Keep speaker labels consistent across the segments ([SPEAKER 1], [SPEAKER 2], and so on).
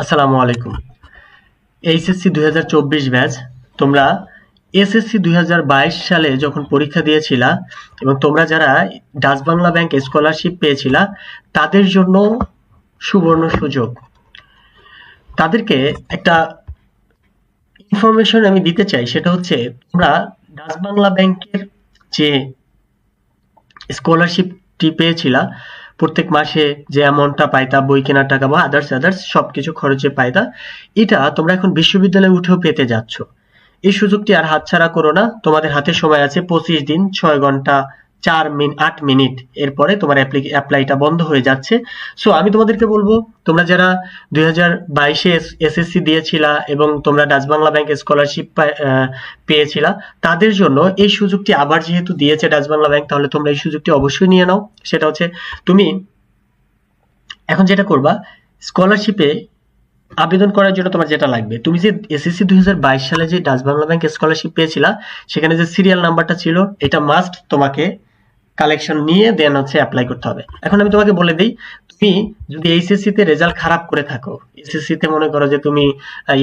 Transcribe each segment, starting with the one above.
[SPEAKER 1] আসসালামু আলাইকুম। এইচএসসি দুই হাজার চব্বিশ ব্যাচ, তোমরা এসএসসি দুই হাজার বাইশ সালে যখন পরীক্ষা দিয়েছিলা এবং তোমরা যারা ডাচ বাংলা ব্যাংক স্কলারশিপ পেয়েছিলা, তাদের জন্য সুবর্ণ সুযোগ। তাদেরকে একটা ইনফরমেশন আমি দিতে চাই, সেটা হচ্ছে তোমরা ডাচ বাংলা ব্যাংকের যে স্কলারশিপটি পেয়েছিলা প্রত্যেক মাসে যে অ্যামাউন্টটা পাইতা, বই কেনার টাকা বা আদার্স আদার্স সব কিছু খরচে পাইতা, এটা তোমরা এখন বিশ্ববিদ্যালয়ে উঠেও পেতে যাচ্ছ। এই সুযোগটি আর হাতছাড়া করো না। তোমাদের হাতে সময় আছে পঁচিশ দিন, ছয় ঘণ্টা চার মিনিট আট মিনিট। এরপরে তোমার অ্যাপ্লাইটা বন্ধ হয়ে যাচ্ছে। সো আমি তোমাদেরকে বলব, তোমরা যারা দুই হাজার বাইশে এসএসসি দিয়েছিলা এবং তোমরা ডাচ বাংলা ব্যাংক স্কলারশিপ পেয়েছিলা, তাদের জন্য এই সুযোগটি আবার যেহেতু দিয়েছে ডাচ বাংলা ব্যাংক, তাহলে তোমরা এই সুযোগটি অবশ্যই নিয়ে নাও। সেটা হচ্ছে, তুমি এখন যেটা করবা, স্কলারশিপে আবেদন করার জন্য তোমার যেটা লাগবে। তুমি যে এসএসসি দুই হাজার বাইশ সালে যে ডাচ বাংলা ব্যাংক স্কলারশিপ পেয়েছিলা, সেখানে যে সিরিয়াল নাম্বারটা ছিল, এটা মাস্ট তোমাকে কালেকশন নিয়ে দেন হচ্ছে অ্যাপ্লাই করতে হবে। এখন আমি তোমাকে বলে দিই, তুমি যদি এইচএসসি তে রেজাল্ট খারাপ করে থাকো এসএসসি তে মনে করো যে তুমি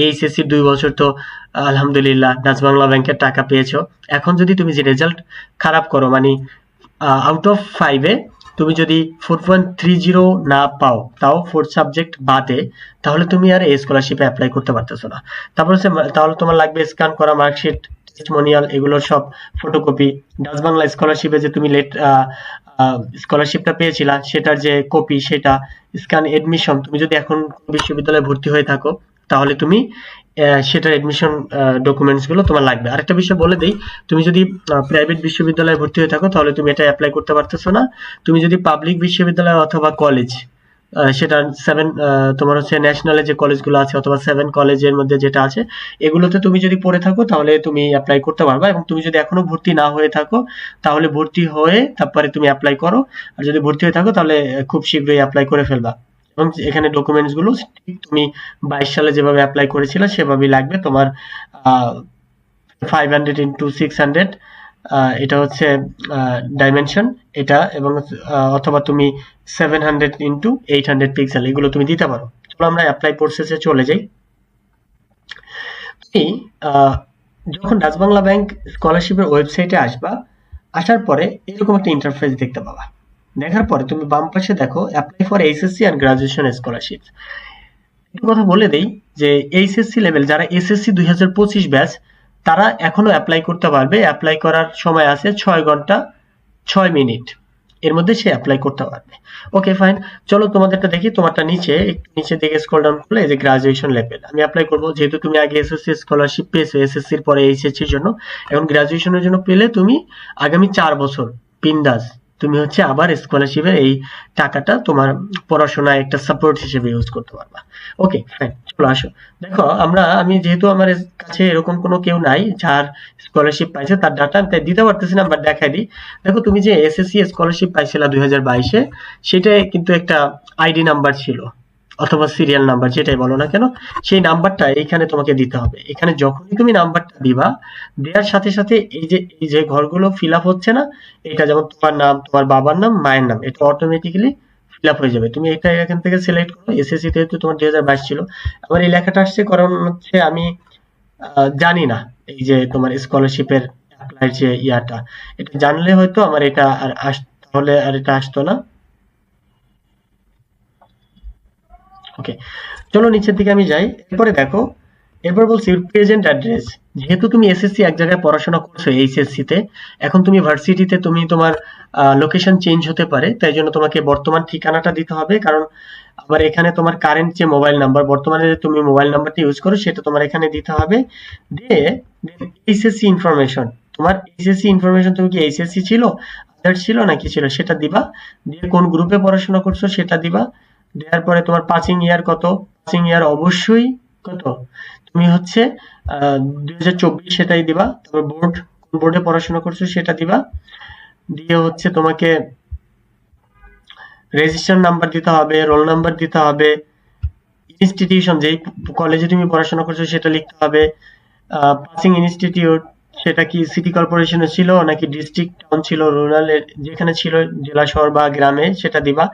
[SPEAKER 1] এইচএসসি দুই বছর তো, আলহামদুলিল্লাহ ডাচ বাংলা ব্যাংকের টাকা পেয়েছ। এখন যদি তুমি যে রেজাল্ট খারাপ করো মানে আউট অফ ফাইভে তুমি যদি ফোর পয়েন্ট থ্রি জিরো না পাও, তাও ফোর্থ সাবজেক্ট বাদে, তাহলে তুমি আর এই স্কলারশিপে অ্যাপ্লাই করতে পারতেছো না। তারপর হচ্ছে, তাহলে তোমার লাগবে স্ক্যান করা মার্কশিট টেস্টমোনিয়াল এগুলোর সব ফটোকপি ডাচ বাংলা স্কলারশিপে যে তুমি লেট স্কলারশিপটা পেয়েছিলা, সেটার যে কপি সেটা স্ক্যান এডমিশন তুমি যদি এখন বিশ্ববিদ্যালয়ে ভর্তি হয়ে থাকো, তাহলে তুমি সেটার এডমিশন ডকুমেন্টসগুলো তোমার লাগবে। আরেকটা বিষয় বলে দিই, তুমি যদি প্রাইভেট বিশ্ববিদ্যালয়ে ভর্তি হয়ে থাকো, তাহলে তুমি এটা অ্যাপ্লাই করতে পারতেছো না। তুমি যদি পাবলিক বিশ্ববিদ্যালয় অথবা কলেজ সেটা সেভেন তোমার হচ্ছে ন্যাশনালে যে কলেজগুলো আছে অথবা সেভেন কলেজের মধ্যে যেটা আছে, এগুলোতে তুমি যদি পড়ে থাকো, তাহলে তুমি অ্যাপ্লাই করতে পারবা এবং তুমি যদি এখনও ভর্তি না হয়ে থাকো, তাহলে ভর্তি হয়ে তারপরে তুমি অ্যাপ্লাই করো। আর যদি ভর্তি হয়ে থাকো, তাহলে খুব শীঘ্রই অ্যাপ্লাই করে ফেলবা। এবং এখানে ডকুমেন্টসগুলো তুমি বাইশ সালে যেভাবে অ্যাপ্লাই করেছিলে, সেভাবেই লাগবে তোমার five hundred into six hundred এটা হচ্ছে ডাইমেনশন এটা এবং অথবা তুমি seven hundred into eight hundred pixel এগুলো তুমি দিতে পারো। চলো আমরা অ্যাপ্লাই প্রসেসে চলে যাই। তুমি যখন ডাচ বাংলা ব্যাংক স্কলারশিপের ওয়েবসাইটে আসবা, আসার পরে এরকম একটা ইন্টারফেস দেখতে পাবা। দেখার পরে তুমি বাম পাশে দেখো apply for HSC and graduation scholarship কথা বলে দেই যে এইচএসসি লেভেল যারা এসএসসি দুই হাজার পঁচিশ ব্যাচ তারা এখনও অ্যাপ্লাই করতে পারবে। অ্যাপ্লাই করার সময় আছে ছয় ঘণ্টা, ছয় মিনিট। এর মধ্যে সে অ্যাপ্লাই করতে পারবে। ওকে ফাইন চলো তোমাদেরটা দেখি। তোমারটা নিচে, একটু নিচে দিকে স্ক্রল ডাউন করলে এই যে গ্রাজুয়েশন লেভেল আমি অ্যাপ্লাই করব। যেহেতু তুমি আগে এসএসসি স্কলারশিপ পেয়েছ এসএসসির পরে এইচএসসির জন্য। এখন গ্রাজুয়েশনের জন্য পেলে তুমি আগামী চার বছর পিন্দাস তুমি হচ্ছে আবার স্কলারশিপের এই টাকাটা তোমার পড়াশোনায় একটা সাপোর্ট হিসেবে ইউজ করতে পারবা। ওকে ফাইন চলো আসো। দেখো, আমরা, আমি যেহেতু আমার কাছে এরকম কোনো কেউ নাই, যার স্কলারশিপ পাইছে, তার ডাটা আমি তাই দিতে পারতেছি না বাট দেখাই দিই। দেখো, তুমি যে এসএসসি স্কলারশিপ পাইছিলা দুই হাজার বাইশে সেটাই কিন্তু একটা আইডি নাম্বার ছিল। অথবা সিরিয়াল নাম্বার যেটাই বলো না কেন, সেই নাম্বারটা এইখানে তোমাকে দিতে হবে। এখানে যখনই তুমি নাম্বারটা দিবা, দেওয়ার সাথে সাথে এই যে এই যে ঘরগুলো ফিল আপ হচ্ছে না, এটা যেমন তোমার নাম, তোমার বাবার নাম, মায়ের নাম, এটা অটোমেটিক্যালি ফিল আপ হয়ে যাবে। তুমি এটা এখান থেকে সিলেক্ট করো এসএসসি তে তোমার দুই হাজার বাইশ ছিল আমার এই লেখাটা আসছে কারণ হচ্ছে আমি জানি না এই যে তোমার স্কলারশিপের অ্যাপ্লাই যে ইয়াটা। এটা জানলে হয়তো আমার এটা আর আস, তাহলে আর এটা আসতো না। ওকে, চলো নিচের দিকে আমি যাই। এরপরে দেখো, এরপর বলছি প্রেজেন্ট অ্যাড্রেস যেহেতু তুমি এসএসসি এক জায়গায় পড়াশোনা করছ এইচএসসি তে, এখন তুমি ভার্সিটিতে তুমি তোমার লোকেশন চেঞ্জ হতে পারে, তাই জন্য তোমাকে বর্তমান ঠিকানাটা দিতে হবে। কারণ আবার এখানে তোমার কারেন্ট যে মোবাইল নাম্বার বর্তমানে যে তুমি মোবাইল নাম্বারটা ইউজ করো, সেটা তোমার এখানে দিতে হবে। দিয়ে এইচএসসি ইনফরমেশন তোমার এইচএসসি ইনফরমেশন তুমি কি এইচএসসি ছিল আদার্স ছিল নাকি ছিল, সেটা দিবা। দিয়ে কোন গ্রুপে পড়াশোনা করছ, সেটা দিবা। দেওয়ার পরে তোমার পাসিং ইয়ার কত? পাসিং ইয়ার অবশ্যই কত? তুমি হচ্ছে দুই হাজার চব্বিশ সেটাই দিবা। তারপর বোর্ড কোন বোর্ডে পড়াশোনা করছ সেটা দিবা। দিয়ে হচ্ছে তোমাকে রেজিস্ট্রার নাম্বার দিতে হবে রোল নাম্বার দিতে হবে ইনস্টিটিউশন যেই কলেজে তুমি পড়াশোনা করছ সেটা লিখতে হবে। পাসিং ইনস্টিটিউট সেটা কি সিটি কর্পোরেশনে ছিল নাকি ডিস্ট্রিক্ট টাউন ছিল রুরাল যেখানে ছিল, জেলা শহর বা গ্রামে সেটা দিবা।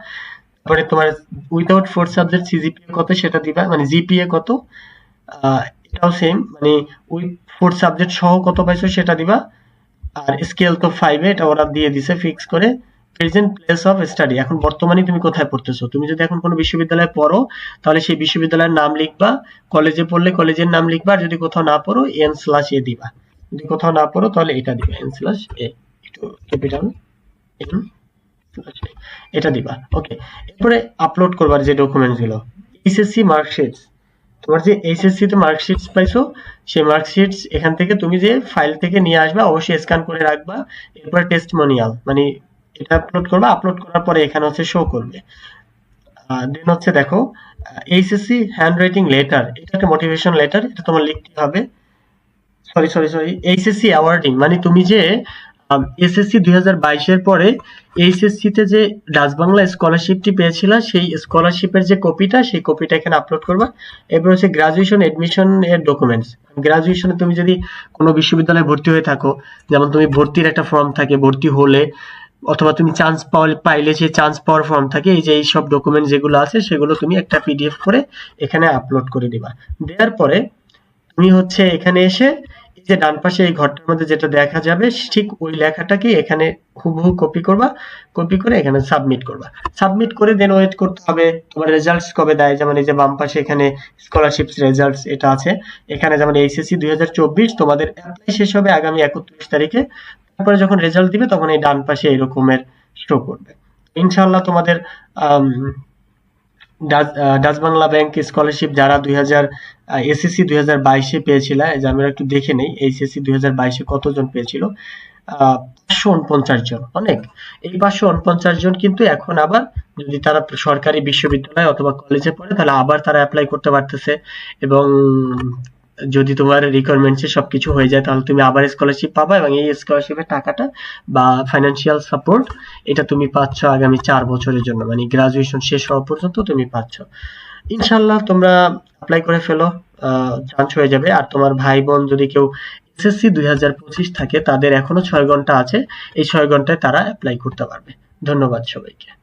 [SPEAKER 1] তারপরে তোমার উইদাউট ফোর সাবজেক্ট সিজিপিএ কত সেটা দিবা? মানে জিপিএ কত? এটাও সেম মানে উইথ ফোর সাবজেক্ট সহ কত পাইছো সেটা দিবা। আর স্কেল তো ফাইভে এটা ওরা দিয়ে দিছে ফিক্স করে। প্রেজেন্ট প্লেস অফ স্টাডি এখন বর্তমানে তুমি কোথায় পড়তেছো? তুমি যদি এখন কোনো বিশ্ববিদ্যালয়ে পড়ো, তাহলে সেই বিশ্ববিদ্যালয়ের নাম লিখবা। কলেজে পড়লে কলেজের নাম লিখবা, আর যদি কোথাও না পড়ো এন স্ল্যাশ এ দিবা। যদি কোথাও না পড়ো, তাহলে এটা দিবা এন স্ল্যাশ এ একটু ক্যাপিটাল এন এটা দিবা ওকে এরপরে আপলোড করবার যে ডকুমেন্টসগুলো এইচএসসি মার্কশিটস তোমার যে এইচএসসি তে মার্কশিটস পাইছো, সেই মার্কশিটস এখান থেকে তুমি যে ফাইল থেকে নিয়ে আসবা, অবশ্যই স্ক্যান করে রাখবা, এরপরে টেস্টমোনিয়াল মানে এটা আপলোড করবা আপলোড করার পরে এখানে হচ্ছে শো করবে। দেন হচ্ছে দেখো এইচএসসি হ্যান্ড রাইটিং লেটার এটা একটা মোটিভেশন লেটার এটা তোমার লিখতে হবে। Sorry sorry sorry HSC awarding মানে তুমি যে এসএসসি দুই হাজার বাইশের পরে এইচএসসি তে যে ডাচবাংলা স্কলারশিপটি পেয়েছিলা সেই স্কলারশিপের যে কপিটা সেই কপিটা এখানে আপলোড করবা। এরপর হচ্ছে গ্রাজুয়েশন এডমিশন এর ডকুমেন্টস গ্রাজুয়েশনে তুমি যদি কোনো বিশ্ববিদ্যালয়ে ভর্তি হয়ে থাকো, যেমন তুমি ভর্তির একটা ফর্ম থাকে, ভর্তি হলে, অথবা তুমি চান্স পাইলে সেই চান্স পাওয়ার ফর্ম থাকে, এই যে এই সব ডকুমেন্ট যেগুলো আছে, সেগুলো তুমি একটা পিডিএফ করে এখানে আপলোড করে দিবা। দেওয়ার পরে, তুমি হচ্ছে এখানে এসে যে ডান পাশে এই ঘরটার মধ্যে যেটা দেখা যাবে, ঠিক ওই লেখাটাকে এখানে হুবহু কপি করবা কপি করে এখানে সাবমিট করবা। সাবমিট করে দেন ওয়েট করতে হবে, তোমার রেজাল্টস কবে দেয়? যেমন এই যে বাম পাশে এখানে স্কলারশিপস রেজাল্টস এটা আছে। এখানে যেমন এইচএসসি দুই হাজার চব্বিশ, তোমাদের অ্যাপ্লাই শেষ হবে আগামী একত্রিশ তারিখে। তারপরে যখন রেজাল্ট দিবে, তখন এই ডান পাশে এরকমের শো করবে। ইনশাআল্লাহ তোমাদের ডাচ বাংলা ব্যাংক স্কলারশিপ যারা দুই হাজার এসএসসি দুই হাজার বাইশে পেয়েছিল যে আমরা একটু দেখে নেই, এইচএসসি দুই হাজার বাইশে কতজন পেয়েছিল? পাঁচশো উনপঞ্চাশ জন, অনেক। এই পাঁচশো উনপঞ্চাশ জন কিন্তু এখন আবার যদি তারা সরকারি বিশ্ববিদ্যালয় অথবা কলেজে পড়ে, তাহলে আবার তারা অ্যাপ্লাই করতে পারতেছে এবং যদি তোমার রিকোয়ারমেন্টসে সবকিছু হয়ে যায়, তাহলে তুমি আবার স্কলারশিপ পাবা এবং এই স্কলারশিপের টাকাটা বা ফাইন্যান্সিয়াল সাপোর্ট এটা তুমি পাচ্ছ আগামী চার বছরের জন্য। মানে গ্রাজুয়েশন শেষ হওয়া পর্যন্ত তুমি পাচ্ছ। ইনশাল্লাহ তোমরা অ্যাপ্লাই করে ফেলো চান্স হয়ে যাবে। আর তোমার ভাই বোন যদি কেউ এসএসসি দুই হাজার পঁচিশ থাকে, তাদের এখনও ছয় ঘণ্টা আছে। এই ছয় ঘন্টায় তারা অ্যাপ্লাই করতে পারবে। ধন্যবাদ সবাইকে।